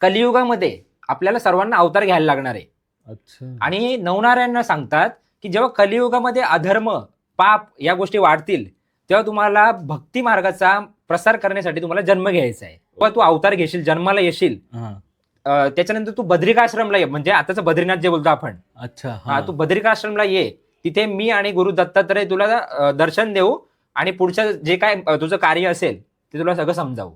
कलियुगामध्ये आपल्याला सर्वांना अवतार घ्यायला लागणार आहे. अच्छा. आणि नवनारायणना सांगतात की जेव्हा कलियुगामध्ये अधर्म पाप या गोष्टी वाढतील तेव्हा तुम्हाला भक्ती मार्गाचा प्रसार करण्यासाठी तुम्हाला जन्म घ्यायचा आहे. तेव्हा तू अवतार घेशील जन्माला येशील. हा. अं, त्याच्यानंतर तू बद्रिकाश्रमला ये म्हणजे आताचं बद्रीनाथ जे बोलतो आपण. अच्छा हा तू बद्रिकाश्रमला ये. तिथे मी आणि गुरु दत्तात्रय तुला अं, दर्शन देऊ आणि पुढचं जे काय अं, तुझं कार्य असेल ते तुला सगळं समजावू.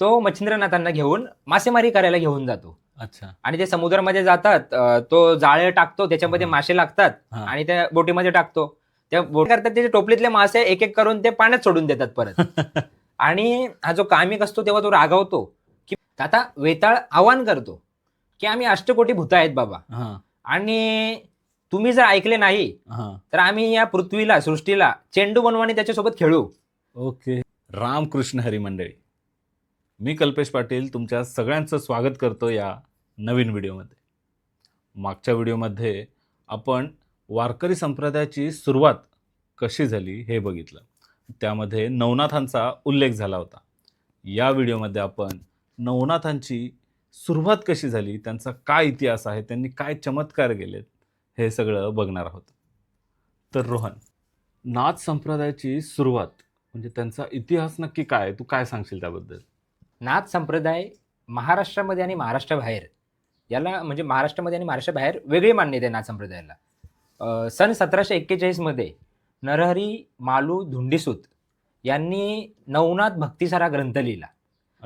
तो मच्छिंद्रनाथांना घेऊन मासेमारी करायला घेऊन जातो. अच्छा. आणि ते समुद्रामध्ये जातात अं, तो जाळे टाकतो त्याच्यामध्ये हा. मासे लागतात हा. आणि त्या बोटीमध्ये टाकतो. त्या बोट करतात त्याचे टोपलीतले मासे एक एक करून ते पाण्यात सोडून देतात परत. आणि हा जो कामिक असतो तेव्हा तो रागावतो की आता वेताळ आवाहन करतो की आम्ही अष्टकोटी भूत आहेत बाबा. हा. आणि तुम्ही जर ऐकले नाही हा. तर आम्ही या पृथ्वीला सृष्टीला चेंडू बनवू आणि त्याच्यासोबत खेळू. ओके. रामकृष्ण हरी मंडळी. मी कल्पेश पाटील तुमच्या सगळ्यांचं स्वागत करतो या नवीन व्हिडिओमध्ये. मागच्या व्हिडिओमध्ये आपण वारकरी संप्रदायाची सुरुवात कशी झाली हे बघितलं. त्यामध्ये नवनाथांचा उल्लेख झाला होता. या व्हिडिओमध्ये आपण नवनाथांची सुरुवात कशी झाली त्यांचा काय इतिहास आहे त्यांनी काय चमत्कार केलेत हे सगळं बघणार आहोत. तर रोहन नाथ संप्रदायाची सुरुवात म्हणजे त्यांचा इतिहास नक्की काय तू काय सांगशील त्याबद्दल? नाथ संप्रदाय महाराष्ट्रामध्ये आणि महाराष्ट्राबाहेर याला म्हणजे महाराष्ट्रामध्ये आणि महाराष्ट्राबाहेर वेगळी मान्यता आहे नाथ संप्रदायाला. सन सतराशे एक्केचाळीसमध्ये नरहरी मालू धुंडीसूत यांनी नवनाथ भक्तिसारा ग्रंथ लिहिला.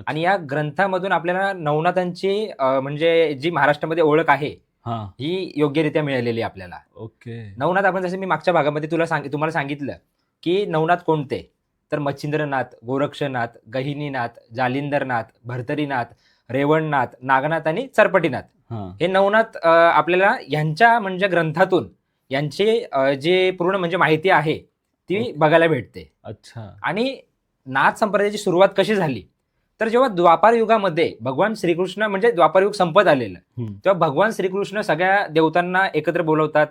आणि या ग्रंथामधून आपल्याला नवनाथांची म्हणजे जी महाराष्ट्रामध्ये ओळख आहे हा. ही योग्यरित्या मिळालेली आपल्याला. ओके. नवनाथ आपण जसं मी मागच्या भागामध्ये तुला सांग तुम्हाला सांगितलं की नवनाथ कोणते? तर मच्छिंद्रनाथ गोरक्षनाथ गहिनीनाथ जालिंदरनाथ भरतरीनाथ रेवणनाथ नागनाथ आणि चरपटीनाथ हा. नवनाथ आपल्याला यांच्या म्हणजे ग्रंथातून यांची जे पूर्ण म्हणजे माहिती आहे ती. बघायला भेटते. अच्छा. आणि नाथ संप्रदायाची सुरुवात कशी झाली? तर जेव्हा द्वापार युगामध्ये भगवान श्रीकृष्ण म्हणजे द्वापार युग संपत आलेलं. तेव्हा भगवान श्रीकृष्ण सगळ्या देवतांना एकत्र बोलवतात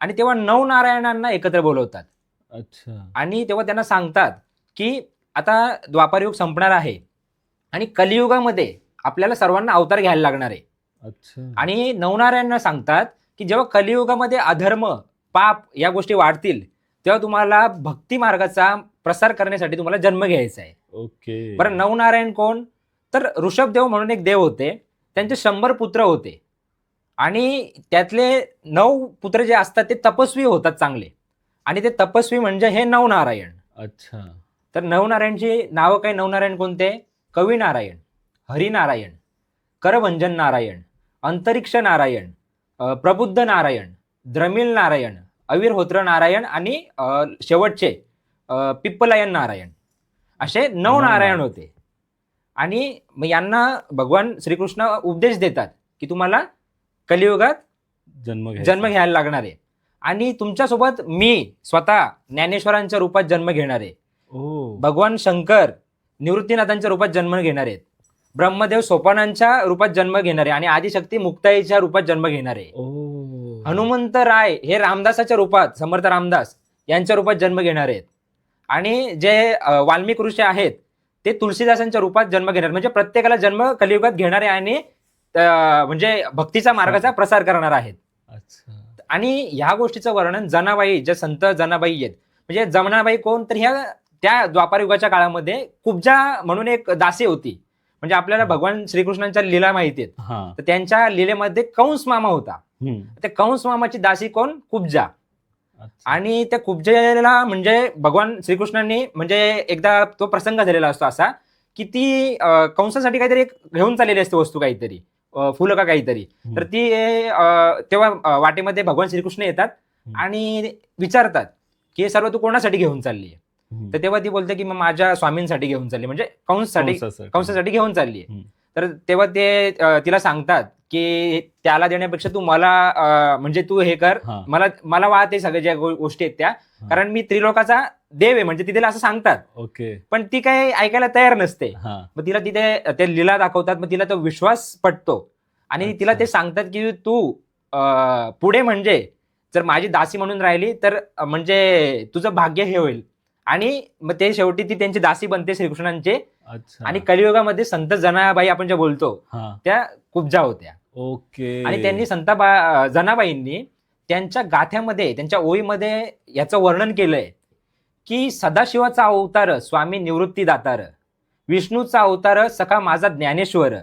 आणि तेव्हा नवनारायणांना एकत्र बोलवतात. अच्छा. आणि तेव्हा त्यांना सांगतात की आता द्वापार युग संपणार आहे. आणि कलियुगामध्ये आपल्याला सर्वांना अवतार घ्यायला लागणार आहे. अच्छा. आणि नवनारायणांना सांगतात की जेव्हा कलियुगामध्ये अधर्म पाप या गोष्टी वाढतील तेव्हा तुम्हाला भक्ती मार्गाचा प्रसार करण्यासाठी तुम्हाला जन्म घ्यायचा आहे. ओके. बरं नवनारायण कोण? तर ऋषभदेव म्हणून एक देव होते. त्यांचे शंभर पुत्र होते. आणि त्यातले नऊ पुत्र जे असतात ते तपस्वी होतात चांगले. आणि ते तपस्वी म्हणजे हे नवनारायण. अच्छा. तर नवनारायणची नावं काय? नवनारायण कोणते? कवी नारायण हरिनारायण करभंजन नारायण अंतरिक्ष नारायण प्रबुद्ध नारायण द्रमिल नारायण अविरहोत्र नारायण आणि शेवटचे पिप्पलायन नारायण. असे नऊ नारायण होते. आणि मग यांना भगवान श्रीकृष्ण उपदेश देतात की तुम्हाला कलियुगात जन्म. जन्म घ्यायला लागणार आहे. आणि तुमच्यासोबत मी स्वतः ज्ञानेश्वरांच्या रूपात जन्म घेणार आहे. भगवान शंकर निवृत्तीनाथांच्या रूपात जन्म घेणार आहेत. ब्रह्मदेव सोपानांच्या रूपात जन्म घेणार आहे आणि आदिशक्ती मुक्ताईच्या रूपात जन्म घेणार हनुमंत राय हे रामदासाच्या रूपात समर्थ रामदास यांच्या रूपात जन्म घेणार आहेत. आणि जे वाल्मिक ऋषी आहेत ते तुलसीदासांच्या रूपात जन्म घेणार म्हणजे प्रत्येकाला जन्म कलियुगात घेणारे आणि म्हणजे भक्तीचा मार्गाचा प्रसार करणार आहेत. आणि ह्या गोष्टीचं वर्णन जनाबाई ज्या संत जनाबाई आहेत. म्हणजे जमनाबाई कोण? तर ह्या त्या द्वापार युगाच्या काळामध्ये कुब्जा म्हणून एक दासी होती म्हणजे आपल्याला भगवान श्रीकृष्णांच्या लीला माहिती आहेत तर त्यांच्या लीलेमध्ये कंस मामा होता. त्या कंस मामाची दासी कोण कुब्जा. आणि त्या कुब्जेला म्हणजे भगवान श्रीकृष्णांनी म्हणजे एकदा तो प्रसंग झालेला असतो असा की ती कंसासाठी काहीतरी एक घेऊन चाललेली असते वस्तू काहीतरी फुलं का काहीतरी. तर ती तेव्हा वाटेमध्ये भगवान श्रीकृष्ण येतात. आणि विचारतात की हे सर्व तू कोणासाठी घेऊन चालली. तर तेव्हा ती बोलते की मग माझ्या स्वामींसाठी घेऊन चालली. म्हणजे कंससाठी कंसासाठी. घेऊन चालली. तर तेव्हा ते तिला सांगतात की त्याला देण्यापेक्षा तू मला म्हणजे तू हे कर. मला मला वाहत सगळ्या ज्या गोष्टी आहेत त्या. कारण मी त्रिलोकाचा देव आहे. म्हणजे तिला असं सांगतात. ओके. पण ती काही ऐकायला तयार नसते. मग तिला तिथे ते लीला दाखवतात. मग तिला तो विश्वास पटतो. आणि. तिला ते सांगतात की तू पुढे म्हणजे जर माझी दासी म्हणून राहिली तर म्हणजे तुझं भाग्य हे होईल. आणि मग ते शेवटी ती त्यांची दासी बनते श्रीकृष्णांचे. आणि कलियुगामध्ये संत जनाबाई आपण जे बोलतो हा. त्या कुब्जा होत्या. ओके. आणि त्यांनी संता जनाबाईंनी त्यांच्या गाथ्यामध्ये त्यांच्या ओळीमध्ये याचं वर्णन केलंय की सदाशिवाचा अवतार स्वामी निवृत्ती दातार विष्णूचा अवतार सखा माझा ज्ञानेश्वर.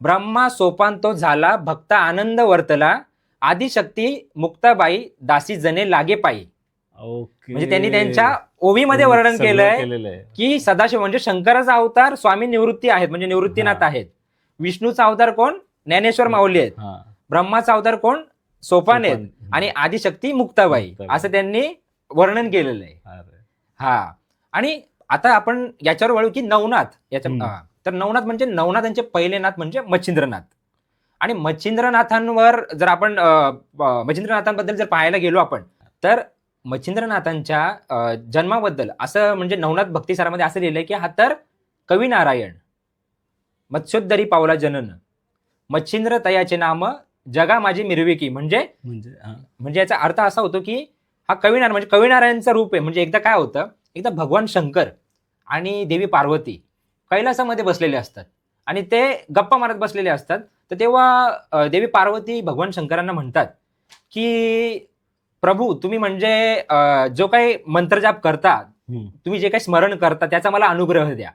ब्रह्मा सोपान तो झाला भक्त आनंद वर्तला आदिशक्ती मुक्ताबाई दासी जने लागे पायी. म्हणजे त्यांनी त्यांच्या ओवीमध्ये वर्णन केलंय की सदाशिव म्हणजे शंकराचा अवतार स्वामी निवृत्ती आहेत म्हणजे निवृत्तीनाथ. आहेत. विष्णूचा अवतार कोण? ज्ञानेश्वर माऊली आहेत. ब्रह्माचा अवतार कोण? सोपान आहेत. आणि आदिशक्ती मुक्ताबाई. असं त्यांनी वर्णन केलेलं आहे. हा. आणि आता आपण याच्यावर वळू की नवनाथ याच्या. तर नवनाथ म्हणजे नवनाथांचे पहिले नाथ म्हणजे मच्छिंद्रनाथ. आणि मच्छिंद्रनाथांवर जर आपण मच्छिंद्रनाथांबद्दल जर पाहायला गेलो आपण तर मच्छिंद्रनाथांच्या जन्माबद्दल असं म्हणजे नवनाथ भक्तिसारामध्ये असं लिहिलंय की हा तर कवी नारायण मत्स्योद्धरी पावला जनन मच्छिंद्र तयाचे नाम जगा माझी मिरविकी म्हणजे म्हणजे. म्हणजे याचा अर्थ असा होतो की हा कविनारायण म्हणजे कविनारायणचं रूप आहे म्हणजे एकदा काय होतं एकदा भगवान शंकर आणि देवी पार्वती कैलासामध्ये बसलेले असतात आणि ते गप्पा मारत बसलेले असतात तर तेव्हा देवी पार्वती भगवान शंकरांना म्हणतात की प्रभू तुम्ही म्हणजे जो काही मंत्रजाप करता. तुम्ही जे काही स्मरण करता त्याचा मला अनुग्रह द्या.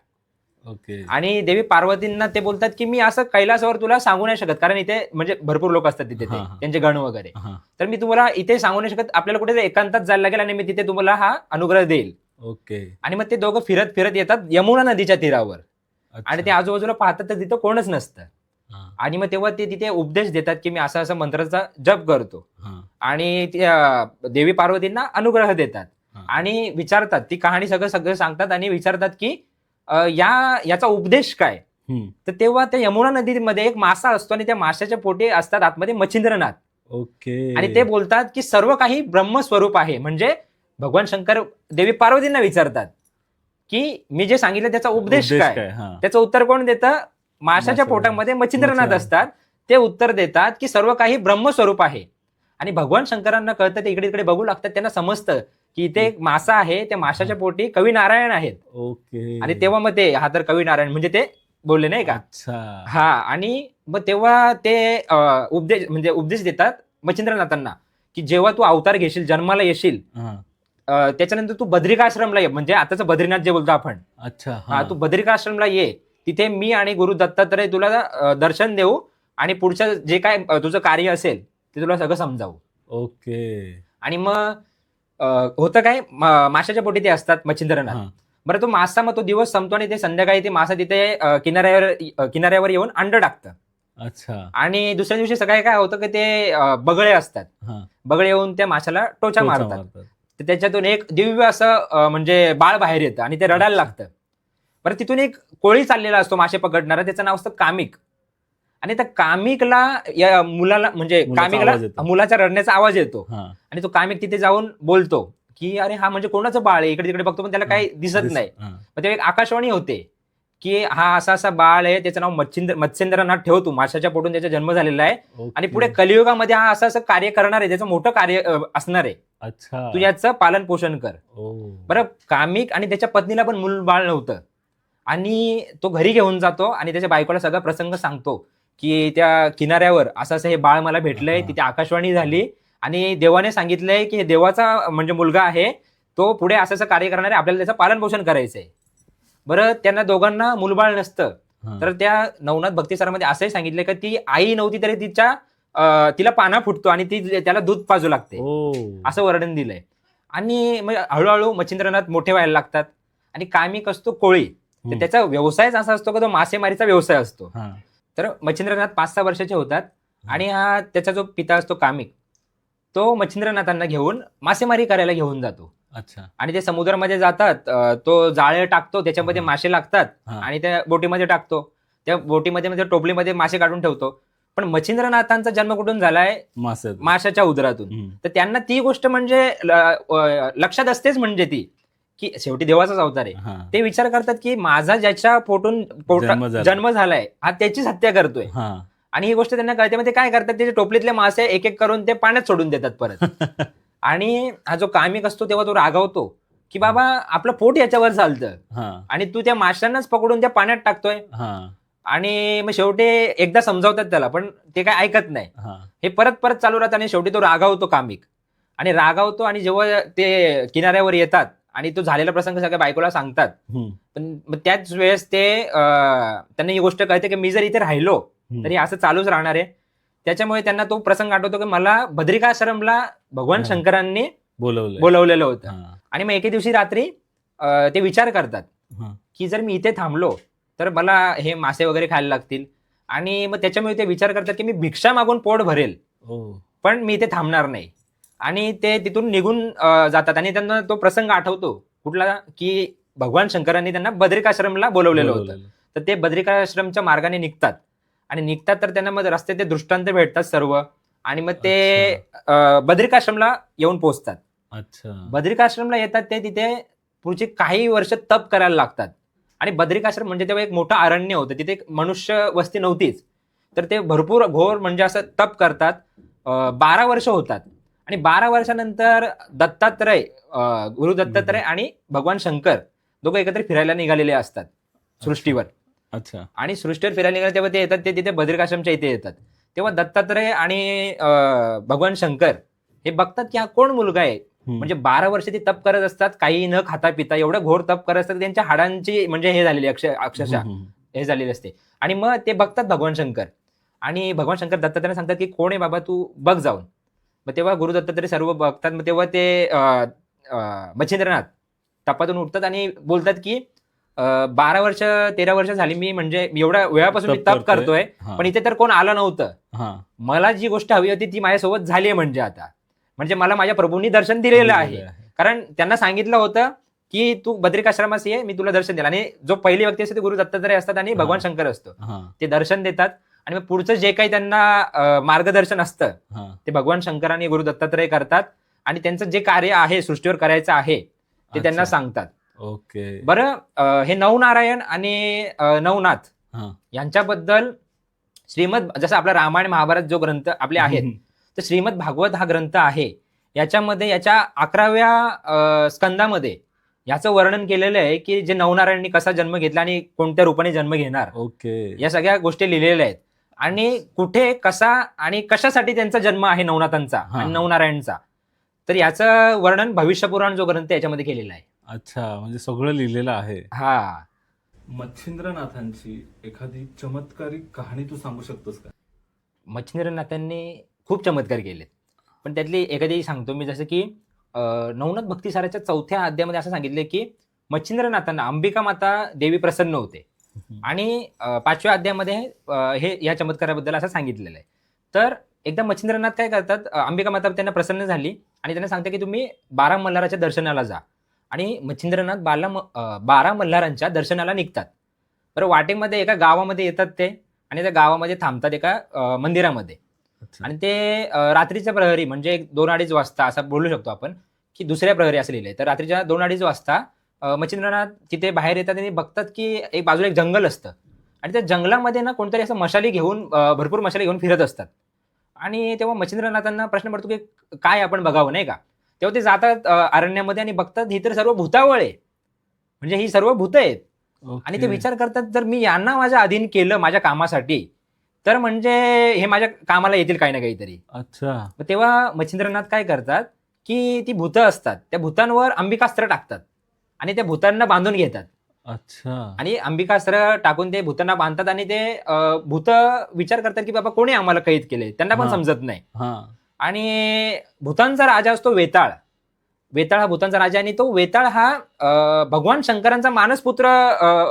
ओके. आणि देवी पार्वतींना ते बोलतात की मी असं कैलासावर तुला सांगू नाही शकत कारण इथे म्हणजे भरपूर लोक असतात तिथे ते. त्यांचे गण वगैरे. तर मी तुम्हाला इथे सांगू नाही शकत आपल्याला कुठे एकांतात जायला लागेल आणि मी तिथे तुम्हाला हा अनुग्रह देईल. ओके. आणि मग ते दोघं फिरत फिरत येतात यमुना नदीच्या तीरावर. आणि ते आजूबाजूला पाहतात तर तिथं कोणच नसतं. आणि मग तेव्हा ते तिथे उपदेश देतात की मी असं असं मंत्राचा जप करतो. आणि देवी पार्वतींना अनुग्रह देतात. आणि विचारतात. ती कहाणी सगळं सगळं सांगतात आणि विचारतात की या याचा उपदेश काय. तर तेव्हा त्या यमुना नदीमध्ये एक मासा असतो आणि त्या माशाच्या पोटी असतात आतमध्ये मच्छिंद्रनाथ. ओके. आणि ते बोलतात की सर्व काही ब्रह्मस्वरूप आहे. म्हणजे भगवान शंकर देवी पार्वतींना विचारतात की मी जे सांगितलं त्याचा उपदेश काय? त्याचं उत्तर कोण देतं? माशाच्या पोटामध्ये मच्छिंद्रनाथ. असतात. ते उत्तर देतात की सर्व काही ब्रह्मस्वरूप आहे. आणि भगवान शंकरांना कळतं ते इकडे इकडे बघू लागतात त्यांना समजतं की इथे एक मासा आहे त्या माशाच्या पोटी कवी नारायण आहेत. ओके. आणि तेव्हा मग ते हा तर कवी नारायण म्हणजे ते बोलले नाही का? हा आणि मग तेव्हा ते उपदेश म्हणजे उपदेश देतात मच्छिंद्रनाथांना की जेव्हा तू अवतार घेशील जन्माला येशील त्याच्यानंतर तू बद्रिकाश्रमला ये. म्हणजे आताचं बद्रीनाथ जे बोलतो आपण. अच्छा हा. तू बद्रिकाश्रमला ये. तिथे मी आणि गुरु दत्तात्रय तुला दर्शन देऊ आणि पुढचं जे काय तुझं कार्य असेल ते तुला सगळं समजावू. ओके. आणि मग होतं काय माशाच्या पोटी ते असतात मच्छिंद्रनाथ. हा. बरं तो मासा मग तो दिवस संपतो आणि ते संध्याकाळी ते मासा तिथे किनाऱ्यावर किनाऱ्यावर येऊन अंड टाकतं. अच्छा. आणि दुसऱ्या दिवशी सकाळी काय होतं की ते बगळे असतात. हा. बगळे येऊन त्या माशाला टोचा मारतात. तर त्याच्यातून एक दिव्य असं म्हणजे बाळ बाहेर येतं आणि ते रडायला लागतं. बरं तिथून एक कोळी चाललेला असतो मासे पकडणारा त्याचं नाव असतं कामिक. आणि त्या कामिकला या मुलाला म्हणजे मुलाचा कामिकला. मुलाच्या रडण्याचा आवाज येतो. आणि तो कामिक तिथे जाऊन बोलतो की अरे हा म्हणजे कोणाचं बाळ आहे? इकडे तिकडे बघतो पण त्याला काही दिसत दिस- नाही. मग तेव्हा एक आकाशवाणी होते की हा असा असा बाळ आहे त्याचं नाव मच्छिंद्र मत्स्येंद्रनाथ ठेव तू माशाच्या पोटून त्याचा जन्म झालेला आहे. आणि पुढे कलियुगामध्ये हा असं असं कार्य करणार आहे त्याचं मोठं कार्य असणार आहे. अच्छा. तू याचं पालन पोषण कर. बरं कामिक आणि त्याच्या पत्नीला पण मूल बाळ नव्हतं. आणि तो घरी घेऊन जातो आणि त्याच्या बायकोला सगळा प्रसंग सांगतो की त्या किनाऱ्यावर असं असं हे बाळ मला भेटलंय. तिथे आकाशवाणी झाली आणि देवाने सांगितलंय की हे देवाचा म्हणजे मुलगा आहे तो पुढे असं असं कार्य करणार आहे आपल्याला त्याचं पालन पोषण करायचंय. बरं त्यांना दोघांना मुलबाळ नसतं. तर त्या नवनाथ भक्तिसारामध्ये असंही सांगितलंय की ती आई नव्हती तरी तिच्या तिला पाना फुटतो आणि ती त्याला दूध पाजू लागते. असं वर्णन दिलंय. आणि मग हळूहळू मच्छिंद्रनाथ मोठे व्हायला लागतात. आणि कामिक असतो कोळी. तर. त्याचा व्यवसायच असा असतो की तो मासेमारीचा व्यवसाय असतो. तर मच्छिंद्रनाथ पाच सहा वर्षाचे होतात आणि हा त्याचा जो पिता असतो कामिक तो मच्छिंद्रनाथांना घेऊन मासेमारी करायला घेऊन जातो. अच्छा. आणि ते समुद्रामध्ये जातात तो जाळे टाकतो त्याच्यामध्ये. मासे लागतात आणि त्या बोटीमध्ये टाकतो. त्या बोटीमध्ये म्हणजे टोपलीमध्ये मासे काढून ठेवतो. पण मच्छिंद्रनाथांचा जन्म कुठून झालाय? मासे माशाच्या उदरातून. तर त्यांना ती गोष्ट म्हणजे लक्षात असतेच म्हणजे ती. की शेवटी देवाचाच अवतार आहे. हा. ते विचार करतात की माझा ज्याच्या पोटून पोटा- जन्म झाला. जन्म झालाय हा त्याचीच हत्या करतोय. हा. आणि ही गोष्ट त्यांना कळते. मग ते काय करतात? त्याचे टोपलीतले मासे एक एक करून ते पाण्यात सोडून देतात परत. आणि हा जो कामिक असतो तेव्हा तो रागावतो की बाबा आपलं पोट याच्यावर चालतं. हा. आणि तू त्या माशांनाच पकडून त्या पाण्यात टाकतोय. हा. आणि मग शेवटी एकदा समजावतात त्याला पण ते काय ऐकत नाही. हा. हे परत परत चालू राहतं आणि शेवटी तो रागावतो कामिक. आणि रागावतो आणि जेव्हा ते किनाऱ्यावर येतात आणि तो झालेला प्रसंग सगळ्या बायकोला सांगतात. पण मग त्याच वेळेस ते त्यांना ही गोष्ट कळते की मी जर इथे राहिलो. तरी असं चालूच राहणार आहे. त्याच्यामुळे त्यांना तो प्रसंग आठवतो की मला बद्रिकाश्रमला भगवान हा. शंकरांनी बोलवलेलं होतं. हा, आणि मग एके दिवशी रात्री ते विचार करतात हा. की जर मी इथे थांबलो तर मला हे मासे वगैरे खायला लागतील. आणि मग त्याच्यामुळे ते विचार करतात की मी भिक्षा मागून पोट भरेल. ओ पण मी इथे थांबणार नाही. आणि ते तिथून निघून जातात आणि त्यांना तो प्रसंग आठवतो. कुठला की भगवान शंकरांनी त्यांना बद्रिकाश्रमला बोलवलेलं होतं. तर ते बद्रिकाश्रमच्या मार्गाने निघतात. आणि निघतात तर त्यांना मग रस्ते ते दृष्टांत भेटतात सर्व. आणि मग ते बद्रिकाश्रमला येऊन पोहोचतात. अच्छा. बद्रिकाश्रमला येतात ते तिथे पुढचे काही वर्ष तप करायला लागतात. आणि बद्रिकाश्रम म्हणजे तेव्हा एक मोठं अरण्य होतं. तिथे एक मनुष्य वस्ती नव्हतीच. तर ते भरपूर घोर म्हणजे असं तप करतात. बारा वर्ष होतात. आणि बारा वर्षानंतर दत्तात्रय गुरु दत्तात्रय आणि भगवान शंकर दोघं एकत्र फिरायला निघालेले असतात सृष्टीवर. अच्छा. आणि सृष्टीवर फिरायला निघाले तेव्हा ते येतात ते तिथे बद्रिकाश्रमच्या इथे येतात. तेव्हा दत्तात्रय आणि भगवान शंकर हे बघतात की हा कोण मुलगा आहे. म्हणजे बारा वर्ष ते तप करत असतात काही न खाता पिता एवढं घोर तप करत असतात त्यांच्या हाडांची म्हणजे हे झालेली अक्ष अक्षरशः. हे झालेली असते. आणि मग ते बघतात भगवान शंकर. आणि भगवान शंकर दत्तात्रय सांगतात की कोण आहे बाबा तू? बघ जाऊन. मग तेव्हा गुरु दत्तात्रय सर्व बघतात. मग तेव्हा ते मच्छिंद्रनाथ तपातून उठतात आणि बोलतात की बारा वर्ष तेरा वर्ष झाली मी म्हणजे एवढ्या वेळापासून मी तप करतोय. पण इथे तर कोण आलं नव्हतं. हा. मला जी गोष्ट हवी होती ती माझ्यासोबत झाली आहे म्हणजे आता. म्हणजे मला माझ्या प्रभूंनी दर्शन दिलेलं आहे. कारण त्यांना सांगितलं होतं की तू बद्रिकाश्रमास ये मी तुला दर्शन दिलं आणि जो पहिली व्यक्ती असते ते गुरु दत्तात्रय असतात आणि भगवान शंकर असतो. ते दर्शन देतात. आणि मग पुढचं जे काही त्यांना मार्गदर्शन असतं हा. ते भगवान शंकर आणि गुरु दत्तात्रय करतात आणि त्यांचं जे कार्य आहे सृष्टीवर करायचं आहे ते त्यांना अच्छा. सांगतात. ओके. बरं अं, हे नवनारायण आणि अं, नवनाथ हा. यांच्याबद्दल श्रीमद जसं आपला रामायण महाभारत जो ग्रंथ आपले आहेत तर श्रीमद भागवत हा ग्रंथ आहे. याच्यामध्ये याच्या अकराव्या अं, स्कंदामध्ये याचं वर्णन केलेलं आहे की जे नवनारायणनी कसा जन्म घेतला आणि कोणत्या रूपाने जन्म घेणार. ओके. या सगळ्या गोष्टी लिहिलेल्या आहेत. आणि कुठे कसा आणि कशासाठी त्यांचा जन्म आहे नवनाथांचा हा. आणि नवनारायणचा? तर याचं वर्णन भविष्यपुराण जो ग्रंथ आहे याच्यामध्ये केलेलं आहे. अच्छा म्हणजे सगळं लिहिलेलं आहे. हा. मच्छिंद्रनाथांची एखादी चमत्कारिक कहाणी तू सांगू शकतोस का? मच्छिंद्रनाथांनी खूप चमत्कार केलेत. पण त्यातली एखादी सांगतो मी जसं की अं, नवनाथ भक्तिसाराच्या चौथ्या अध्यायामध्ये असं सांगितलं की मच्छिंद्रनाथांना अंबिका माता देवी प्रसन्न होते. आणि पाचव्या अध्यायामध्ये हे या चमत्काराबद्दल असं सांगितलेलं आहे. तर एकदा मच्छिंद्रनाथ काय करतात अंबिका माता त्यांना प्रसन्न झाली आणि त्यांना सांगते की तुम्ही बारा मल्हाराच्या दर्शनाला जा. आणि मच्छिंद्रनाथ बाला बारा मल्हारांच्या दर्शनाला निघतात. बरं वाटेमध्ये एका गावामध्ये येतात ते आणि त्या गावामध्ये थांबतात एका मंदिरामध्ये. आणि ते रात्रीच्या प्रहरी म्हणजे दोन अडीच वाजता असं बोलू शकतो आपण की दुसऱ्या प्रहरी असं लिहिलंय तर रात्रीच्या दोन अडीच वाजता मच्छिंद्रनाथ तिथे बाहेर येतात आणि बघतात की एक बाजूला एक जंगल असतं. आणि त्या जंगलामध्ये ना कोणतरी असं मशाली घेऊन भरपूर मशाली घेऊन फिरत असतात. आणि तेव्हा मच्छिंद्रनाथांना प्रश्न पडतो की काय आपण बघावं नाही का? तेव्हा ते जातात अरण्यामध्ये आणि बघतात ही तर सर्व भूतावळ. आहे म्हणजे ही सर्व भूत आहेत. आणि ते. विचार करतात जर मी यांना माझ्या अधीन केलं माझ्या कामासाठी तर म्हणजे हे माझ्या कामाला येतील काही ना काहीतरी. अच्छा. तेव्हा मच्छिंद्रनाथ काय करतात की ती भूतं असतात. त्या भूतांवर अंबिकास्त्र टाकतात. आणि त्या भूतांना बांधून घेतात. अच्छा. आणि अंबिकास्त्र टाकून ते भूतांना बांधतात आणि ते भूत विचार करतात की बाबा कोणी आम्हाला कैद केले त्यांना पण. समजत नाही. हा. आणि भूतांचा राजा असतो वेताळ. वेताळ हा भूतांचा राजा आणि तो वेताळ हा भगवान शंकरांचा मानसपुत्र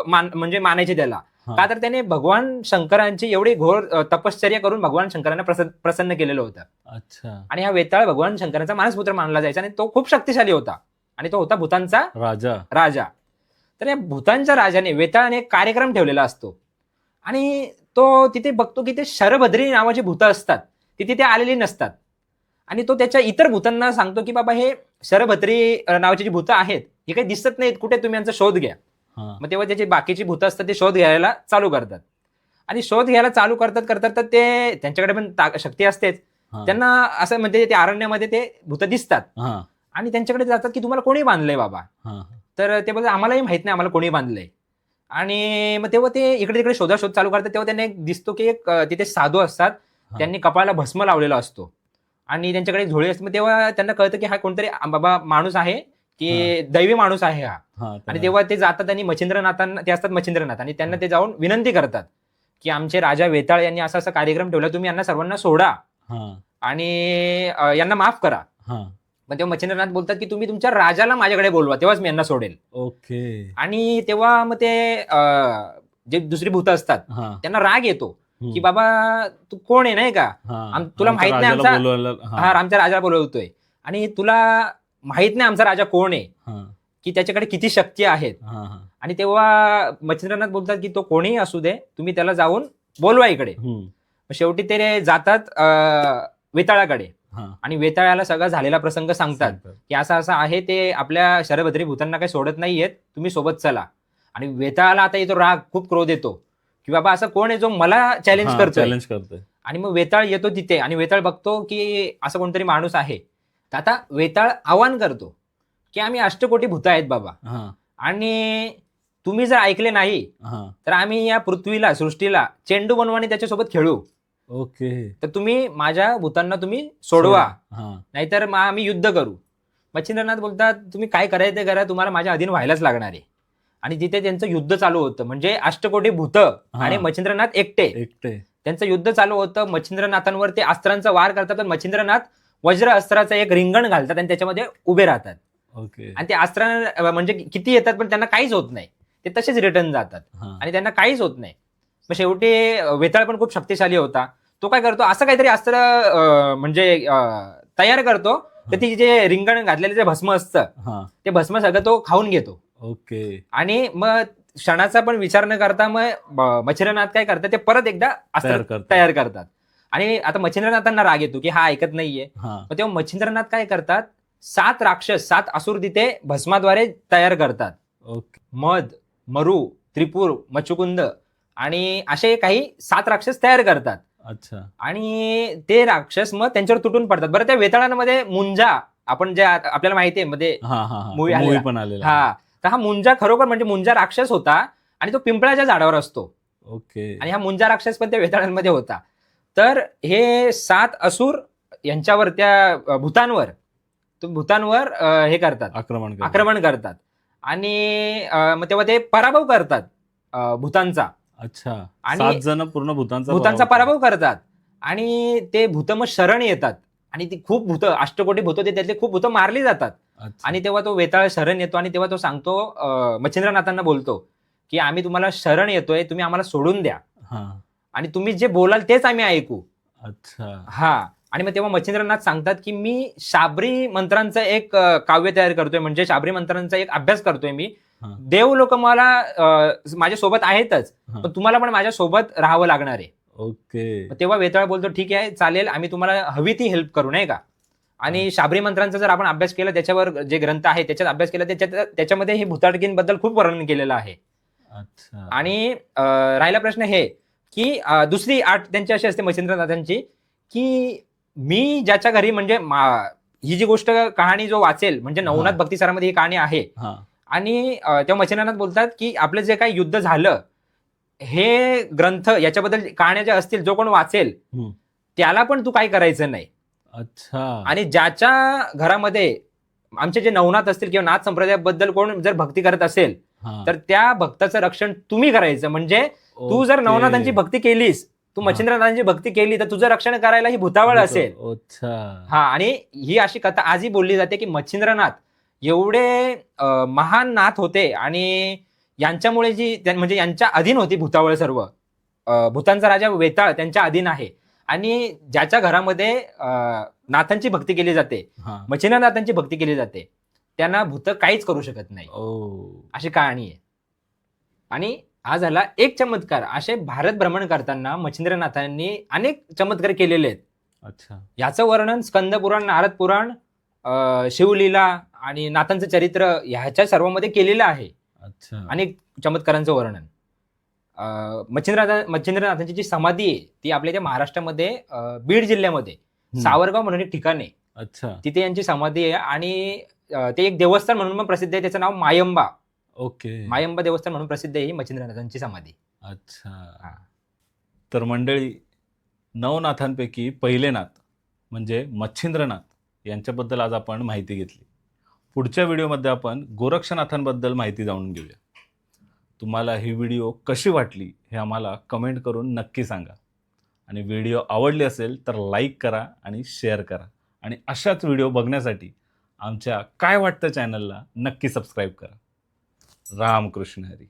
मान म्हणजे मानायचे त्याला. का तर त्याने भगवान शंकरांची एवढी घोर तपश्चर्या करून भगवान शंकरांना प्रसन्न प्रसन्न केलेलं होतं. अच्छा. आणि हा वेताळ भगवान शंकरांचा मानसपुत्र मानला जायचा आणि तो खूप शक्तिशाली होता. आणि तो होता भूतांचा राजा. राजा. तर या भूतांच्या राजाने वेताळाने एक कार्यक्रम ठेवलेला असतो. आणि तो तिथे बघतो की ते शरभद्री नावाची भूतं असतात. ती तिथे आलेली नसतात. आणि तो त्याच्या इतर भूतांना सांगतो की बाबा हे शरभद्री नावाची जी भूतं आहेत ही काही दिसत नाहीत. कुठे तुम्ही यांचा शोध घ्या. मग तेव्हा त्याची बाकीची भूतं असतात ते शोध घ्यायला चालू करतात. आणि शोध घ्यायला चालू करतात करतात तर ते त्यांच्याकडे पण शक्ती असतेच. त्यांना असं म्हणजे ते अरण्यामध्ये ते भूत दिसतात. आणि त्यांच्याकडे जातात की तुम्हाला कोणी बांधलंय बाबा? हा. तर ते बोलतात आम्हालाही माहीत नाही आम्हाला कोणी बांधलंय. आणि मग तेव्हा ते इकडे तिकडे शोधाशोध चालू करतात. तेव्हा त्यांना एक दिसतो की एक अं, तिथे साधू असतात. हा. त्यांनी कपाळाला भस्म लावलेला असतो. आणि त्यांच्याकडे झोळी असते मग तेव्हा त्यांना कळतं की हा कोणतरी आ, बाबा माणूस आहे की दैवी माणूस आहे हा. हा आणि तेव्हा ते जातात आणि मच्छिंद्रनाथांना ते असतात मच्छिंद्रनाथ. आणि त्यांना ते जाऊन विनंती करतात की आमचे राजा वेताळ यांनी असा असा कार्यक्रम ठेवला. तुम्ही यांना सर्वांना सोडा. हा. आणि अं, यांना माफ करा. हा. मग तेव्हा मच्छिंद्रनाथ बोलतात की तुम्ही तुमच्या राजाला माझ्याकडे बोलवा तेव्हाच मी यांना सोडेल. ओके. आणि तेव्हा मग ते अं, जे दुसरी भूत असतात हा. त्यांना राग येतो हम्म. की बाबा तू कोण आहे नाही का? हा. आम- तुला आमच्या माहीत नाही राजाला आमचा- बोलवायला- हा. आमच्या राजाला बोलवतोय. आणि तुला माहीत नाही आमचा राजा कोण आहे हा. की त्याच्याकडे किती शक्ती आहेत. हा हा. आणि तेव्हा मच्छिंद्रनाथ बोलतात की तो कोणीही असू दे तुम्ही त्याला जाऊन बोलवा इकडे. हम्म. शेवटी ते जातात अं, वेताळाकडे. आणि वेताळाला सगळा झालेला प्रसंग सांगतात की असं असं आहे ते आपल्या शरभद्री भूतांना काही सोडत नाहीयेत तुम्ही सोबत चला. आणि वेताळाला आता येतो राग खूप क्रोध येतो की बाबा असं कोण आहे जो मला चॅलेंज करतोय? चॅलेंज करतोय. आणि मग वेताळ येतो तिथे आणि वेताळ बघतो की असं कोणतरी माणूस आहे. तर आता वेताळ आवाहन करतो की आम्ही अष्टकोटी भूत आहेत बाबा. आणि तुम्ही जर ऐकले नाही तर आम्ही या पृथ्वीला सृष्टीला चेंडू बनवू आणि त्याच्यासोबत खेळू. ओके. तर तुम्ही माझ्या भूतांना तुम्ही सोडवा. हा. नाहीतर मग आम्ही युद्ध करू. मच्छिंद्रनाथ बोलतात तुम्ही काय करायचं ते करा तुम्हाला माझ्या अधीन व्हायलाच लागणार आहे. आणि तिथे त्यांचं युद्ध चालू होतं म्हणजे अष्टकोटी भूत आणि मच्छिंद्रनाथ एकटे. एकटे. त्यांचं युद्ध चालू होतं मच्छिंद्रनाथांवर ते अस्त्रांचा वार करतात पण मच्छिंद्रनाथ वज्र अस्त्राचं एक रिंगण घालतात आणि त्याच्यामध्ये उभे राहतात. ओके. आणि ते अस्त्र म्हणजे किती येतात पण त्यांना काहीच होत नाही. ते तसेच रिटर्न जातात. हा. आणि त्यांना काहीच होत नाही. मग शेवटी वेताळ पण खूप शक्तिशाली होता. तो काय करतो असं काहीतरी अस्त्र अं, म्हणजे अं, तयार करतो. तर ती जे रिंगण घातलेलं जे भस्म असतं हा. ते भस्म सगळं तो खाऊन घेतो. ओके. आणि मग क्षणाचा पण विचार न करता मग ब- मच्छिंद्रनाथ काय करतात ते परत एकदा अस्त्र तयार करतात. तयार करतात. आणि आता मच्छिंद्रनाथांना राग येतो की हा ऐकत नाहीये. हा. मग तेव्हा मच्छिंद्रनाथ काय करतात सात राक्षस सात असुर तिथे भस्माद्वारे तयार करतात. ओके. मध मरू त्रिपूर मच्छुकुंद आणि असे काही सात राक्षस तयार करतात. अच्छा. आणि ते राक्षस मग त्यांच्यावर तुटून पडतात. बरं त्या वेताळांमध्ये मुंजा आपण जे आता- आपल्याला माहिती आहे मध्ये हा हा हा. मूवी आलेला. मूवी पण आलेला. हा. तर हा मुंजा खरोखर म्हणजे मुंजा राक्षस होता आणि तो पिंपळाच्या झाडावर असतो. ओके. आणि हा मुंजा राक्षस पण त्या वेताळांमध्ये होता. तर हे सात असुर यांच्यावर त्या अ, भूतांवर तो भूतांवर अ, हे करतात. आक्रमण करतात. आक्रमण करतात. आणि अ, मग तेव्हा ते पराभव करतात अ, भूतांचा. अच्छा. आणि- सात जण पूर्ण भूतांचा भूतांचा पराभव करतात. आणि ते भूत मग शरण येतात. आणि ती खूप भूत अष्टकोटी भूत होते त्यातले खूप भूत मारली जातात. अच्छा. आणि तेव्हा तो वेताळ शरण येतो आणि तेव्हा तो सांगतो अ, मच्छिंद्रनाथांना बोलतो की आम्ही तुम्हाला शरण येतोय तुम्ही आम्हाला सोडून द्या. हा. आणि तुम्ही जे बोलाल तेच आम्ही ऐकू. अच्छा. हा. आणि मग तेव्हा मच्छिंद्रनाथ सांगतात की मी शाबरी मंत्रांचं एक काव्य तयार करतोय. म्हणजे शाबरी मंत्रांचा एक अभ्यास करतोय मी. देव लोक मला माझ्या सोबत आहेतच. पण तुम्हाला पण माझ्या सोबत राहावं लागणार आहे. ओके. तेव्हा वेताळ बोलतो ठीक आहे चालेल आम्ही तुम्हाला हवी ती हेल्प करू नाही का? आणि शाबरी मंत्रांचा जर आपण अभ्यास केला त्याच्यावर जे ग्रंथ आहे त्याच्यात अभ्यास केला त्याच्यात त्याच्यामध्ये हे भूताटकींबद्दल खूप वर्णन केलेलं आहे. आणि राहिला प्रश्न हे की दुसरी आठ त्यांची अशी असते मच्छिंद्रनाथांची की मी ज्याच्या घरी म्हणजे ही जी गोष्ट कहाणी जो वाचेल म्हणजे नवनाथ. भक्तिसारामध्ये ही कहाणी आहे आणि तेव्हा मच्छिंद्रनाथ बोलतात की आपलं जे काही युद्ध झालं हे ग्रंथ याच्याबद्दल कहाण्या ज्या असतील जो कोण वाचेल. त्याला पण तू काय करायचं नाही अच्छा आणि ज्याच्या घरामध्ये आमचे जे नवनाथ असतील किंवा नाथ संप्रदायाबद्दल कोण जर भक्ती करत असेल. तर त्या भक्ताचं रक्षण तुम्ही करायचं म्हणजे तू जर. नवनाथांची भक्ती केलीस तू. मच्छिंद्रनाथांची भक्ती केली तर तुझं रक्षण करायला ही भूतावळ असेल. हा आणि ही अशी कथा आजही बोलली जाते की मच्छिंद्रनाथ एवढे महान नाथ होते आणि यांच्यामुळे जी म्हणजे यांच्या अधीन होती भूतावळ सर्व. भूतांचा राजा वेताळ त्यांच्या अधीन आहे. आणि ज्याच्या घरामध्ये नाथांची भक्ती केली जाते मच्छिंद्रनाथांची भक्ती केली जाते त्यांना भूत काहीच करू शकत नाही. अशी कहाणी आहे. आणि हा झाला एक चमत्कार. असे भारत भ्रमण करताना मच्छिंद्रनाथांनी अनेक चमत्कार केलेले आहेत. अच्छा. याचं वर्णन स्कंद पुराण नारद पुराण अं, शिवलीला आणि नाथांचं चरित्र ह्याच्या सर्वांमध्ये केलेलं आहे. अच्छा. अनेक चमत्कारांचं वर्णन. अं, मच्छिंद्रनाथ मच्छिंद्रनाथांची जी समाधी आहे ती आपल्या इथे महाराष्ट्रामध्ये अं, बीड जिल्ह्यामध्ये हम्म. सावरगाव म्हणून एक ठिकाण आहे. अच्छा. तिथे यांची समाधी आहे आणि अं, ते एक देवस्थान म्हणून पण प्रसिद्ध आहे. त्याचं नाव मायंबा. ओके. मायंबा देवस्थान म्हणून प्रसिद्ध आहे ही मच्छिंद्रनाथांची समाधी. अच्छा. हा. तर मंडळी नवनाथांपैकी पहिले नाथ म्हणजे मच्छिंद्रनाथ यांच्याबद्दल आज आपण माहिती घेतली. पुढच्या व्हिडिओमध्ये आपण गोरक्षनाथांबद्दल माहिती जाणून घेऊया. तुम्हाला ही व्हिडिओ कशी वाटली हे आम्हाला कमेंट करून नक्की सांगा. आणि व्हिडिओ आवडली असेल तर लाईक करा आणि शेअर करा. आणि अशाच व्हिडिओ बघण्यासाठी आमच्या काय वाटतं चॅनलला नक्की सबस्क्राईब करा. रामकृष्ण हरी।